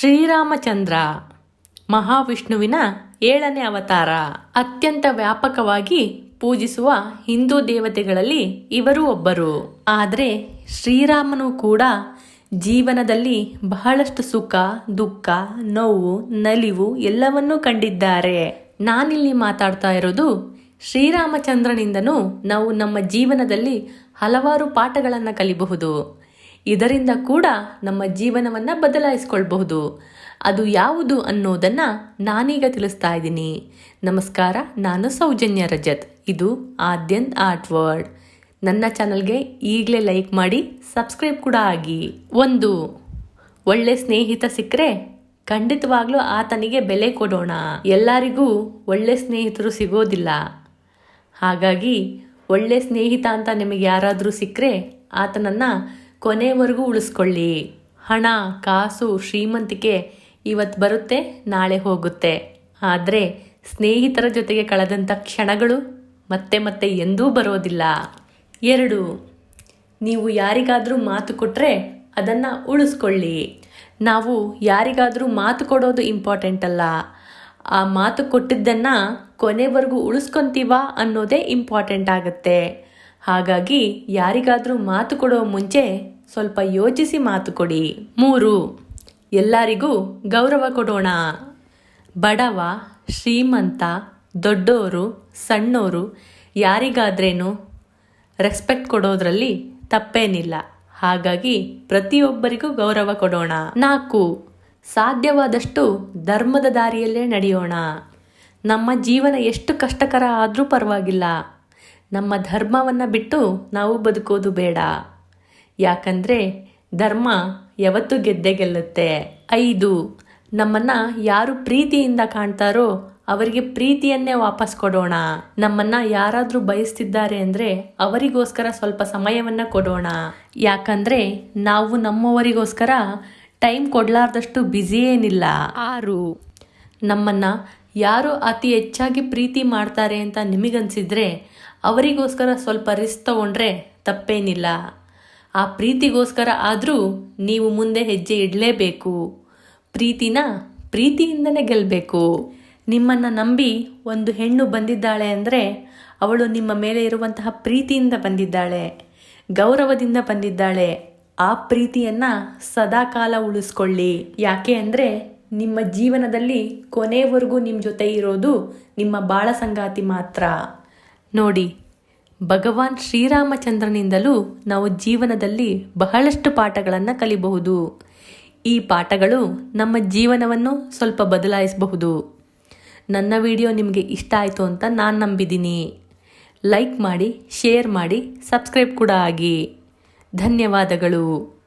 ಶ್ರೀರಾಮಚಂದ್ರ ಮಹಾವಿಷ್ಣುವಿನ ಏಳನೇ ಅವತಾರ. ಅತ್ಯಂತ ವ್ಯಾಪಕವಾಗಿ ಪೂಜಿಸುವ ಹಿಂದೂ ದೇವತೆಗಳಲ್ಲಿ ಇವರು ಒಬ್ಬರು. ಆದರೆ ಶ್ರೀರಾಮನು ಕೂಡ ಜೀವನದಲ್ಲಿ ಬಹಳಷ್ಟು ಸುಖ, ದುಃಖ, ನೋವು, ನಲಿವು ಎಲ್ಲವನ್ನೂ ಕಂಡಿದ್ದಾರೆ. ನಾನಿಲ್ಲಿ ಮಾತಾಡ್ತಾ ಇರೋದು ಶ್ರೀರಾಮಚಂದ್ರನಿಂದನೂ ನಾವು ನಮ್ಮ ಜೀವನದಲ್ಲಿ ಹಲವಾರು ಪಾಠಗಳನ್ನು ಕಲಿಬಹುದು. ಇದರಿಂದ ಕೂಡ ನಮ್ಮ ಜೀವನವನ್ನು ಬದಲಾಯಿಸ್ಕೊಳ್ಬಹುದು. ಅದು ಯಾವುದು ಅನ್ನೋದನ್ನು ನಾನೀಗ ತಿಳಿಸ್ತಾ ಇದ್ದೀನಿ. ನಮಸ್ಕಾರ, ನಾನು ಸೌಜನ್ಯ ರಜತ್. ಇದು ಆದ್ಯಂತ್ ಆರ್ಟ್ ವರ್ಡ್ ನನ್ನ ಚಾನಲ್ಗೆ ಈಗಲೇ ಲೈಕ್ ಮಾಡಿ, ಸಬ್ಸ್ಕ್ರೈಬ್ ಕೂಡ ಆಗಿ. ಒಂದು, ಒಳ್ಳೆ ಸ್ನೇಹಿತ ಸಿಕ್ಕರೆ ಖಂಡಿತವಾಗ್ಲೂ ಆತನಿಗೆ ಬೆಲೆ ಕೊಡೋಣ. ಎಲ್ಲರಿಗೂ ಒಳ್ಳೆ ಸ್ನೇಹಿತರು ಸಿಗೋದಿಲ್ಲ. ಹಾಗಾಗಿ, ಒಳ್ಳೆ ಸ್ನೇಹಿತ ಅಂತ ನಿಮಗೆ ಯಾರಾದರೂ ಸಿಕ್ಕರೆ ಆತನನ್ನು ಕೊನೆವರೆಗೂ ಉಳಿಸ್ಕೊಳ್ಳಿ. ಹಣ, ಕಾಸು, ಶ್ರೀಮಂತಿಕೆ ಇವತ್ತು ಬರುತ್ತೆ, ನಾಳೆ ಹೋಗುತ್ತೆ. ಆದರೆ ಸ್ನೇಹಿತರ ಜೊತೆಗೆ ಕಳೆದಂಥ ಕ್ಷಣಗಳು ಮತ್ತೆ ಮತ್ತೆ ಎಂದೂ ಬರೋದಿಲ್ಲ. ಎರಡು, ನೀವು ಯಾರಿಗಾದರೂ ಮಾತು ಕೊಟ್ಟರೆ ಅದನ್ನು ಉಳಿಸ್ಕೊಳ್ಳಿ. ನಾವು ಯಾರಿಗಾದರೂ ಮಾತು ಕೊಡೋದು ಇಂಪಾರ್ಟೆಂಟ್ ಅಲ್ಲ. ಆ ಮಾತು ಕೊಟ್ಟಿದ್ದನ್ನು ಕೊನೆವರೆಗೂ ಉಳಿಸ್ಕೊಂತೀವ ಅನ್ನೋದೇ ಇಂಪಾರ್ಟೆಂಟ್ ಆಗುತ್ತೆ. ಹಾಗಾಗಿ ಯಾರಿಗಾದರೂ ಮಾತು ಕೊಡೋ ಮುಂಚೆ ಸ್ವಲ್ಪ ಯೋಚಿಸಿ ಮಾತು ಕೊಡಿ. ಮೂರು, ಎಲ್ಲರಿಗೂ ಗೌರವ ಕೊಡೋಣ. ಬಡವ, ಶ್ರೀಮಂತ, ದೊಡ್ಡೋರು, ಸಣ್ಣೋರು ಯಾರಿಗಾದ್ರೇನು ರೆಸ್ಪೆಕ್ಟ್ ಕೊಡೋದ್ರಲ್ಲಿ ತಪ್ಪೇನಿಲ್ಲ. ಹಾಗಾಗಿ ಪ್ರತಿಯೊಬ್ಬರಿಗೂ ಗೌರವ ಕೊಡೋಣ. ನಾಲ್ಕು, ಸಾಧ್ಯವಾದಷ್ಟು ಧರ್ಮದ ದಾರಿಯಲ್ಲೇ ನಡೆಯೋಣ. ನಮ್ಮ ಜೀವನ ಎಷ್ಟು ಕಷ್ಟಕರ ಆದರೂ ಪರವಾಗಿಲ್ಲ. ನಮ್ಮ ಧರ್ಮವನ್ನು ಬಿಟ್ಟು ನಾವು ಬದುಕೋದು ಬೇಡ. ಯಾಕಂದರೆ ಧರ್ಮ ಯಾವತ್ತೂ ಗೆದ್ದೆ ಗೆಲ್ಲುತ್ತೆ. ಐದು, ನಮ್ಮನ್ನು ಯಾರು ಪ್ರೀತಿಯಿಂದ ಕಾಣ್ತಾರೋ ಅವರಿಗೆ ಪ್ರೀತಿಯನ್ನೇ ವಾಪಸ್ ಕೊಡೋಣ. ನಮ್ಮನ್ನ ಯಾರಾದರೂ ಬಯಸ್ತಿದ್ದಾರೆ ಅಂದರೆ ಅವರಿಗೋಸ್ಕರ ಸ್ವಲ್ಪ ಸಮಯವನ್ನು ಕೊಡೋಣ. ಯಾಕಂದರೆ ನಾವು ನಮ್ಮವರಿಗೋಸ್ಕರ ಟೈಮ್ ಕೊಡಲಾರ್ದಷ್ಟು ಬ್ಯುಸಿ ಏನಿಲ್ಲ. ಆರು, ನಮ್ಮನ್ನು ಯಾರು ಅತಿ ಹೆಚ್ಚಾಗಿ ಪ್ರೀತಿ ಮಾಡ್ತಾರೆ ಅಂತ ನಿಮಗನ್ಸಿದ್ರೆ ಅವರಿಗೋಸ್ಕರ ಸ್ವಲ್ಪ ರಿಸ್ಕ್ ತಗೊಂಡ್ರೆ ತಪ್ಪೇನಿಲ್ಲ. ಆ ಪ್ರೀತಿಗೋಸ್ಕರ ಆದರೂ ನೀವು ಮುಂದೆ ಹೆಜ್ಜೆ ಇಡಲೇಬೇಕು. ಪ್ರೀತಿನ ಪ್ರೀತಿಯಿಂದನೇ ಗೆಲ್ಲಬೇಕು ನಿಮ್ಮನ್ನು ನಂಬಿ ಒಂದು ಹೆಣ್ಣು ಬಂದಿದ್ದಾಳೆ ಅಂದರೆ ಅವಳು ನಿಮ್ಮ ಮೇಲೆ ಇರುವಂತಹ ಪ್ರೀತಿಯಿಂದ ಬಂದಿದ್ದಾಳೆ, ಗೌರವದಿಂದ ಬಂದಿದ್ದಾಳೆ. ಆ ಪ್ರೀತಿಯನ್ನು ಸದಾಕಾಲ ಉಳಿಸ್ಕೊಳ್ಳಿ. ಯಾಕೆ ಅಂದರೆ ನಿಮ್ಮ ಜೀವನದಲ್ಲಿ ಕೊನೆವರೆಗೂ ನಿಮ್ಮ ಜೊತೆ ಇರೋದು ನಿಮ್ಮ ಬಾಳ ಸಂಗಾತಿ ಮಾತ್ರ. ನೋಡಿ ಭಗವಾನ್ ಶ್ರೀರಾಮಚಂದ್ರನಿಂದಲೂ ನಾವು ಜೀವನದಲ್ಲಿ ಬಹಳಷ್ಟು ಪಾಠಗಳನ್ನು ಕಲಿಬಹುದು. ಈ ಪಾಠಗಳು ನಮ್ಮ ಜೀವನವನ್ನು ಸ್ವಲ್ಪ ಬದಲಾಯಿಸಬಹುದು. ನನ್ನ ವಿಡಿಯೋ ನಿಮಗೆ ಇಷ್ಟ ಆಯಿತು ಅಂತ ನಾನು ನಂಬಿದ್ದೀನಿ ಲೈಕ್ ಮಾಡಿ, ಶೇರ್ ಮಾಡಿ, ಸಬ್ಸ್ಕ್ರೈಬ್ ಕೂಡ ಆಗಿ. ಧನ್ಯವಾದಗಳು.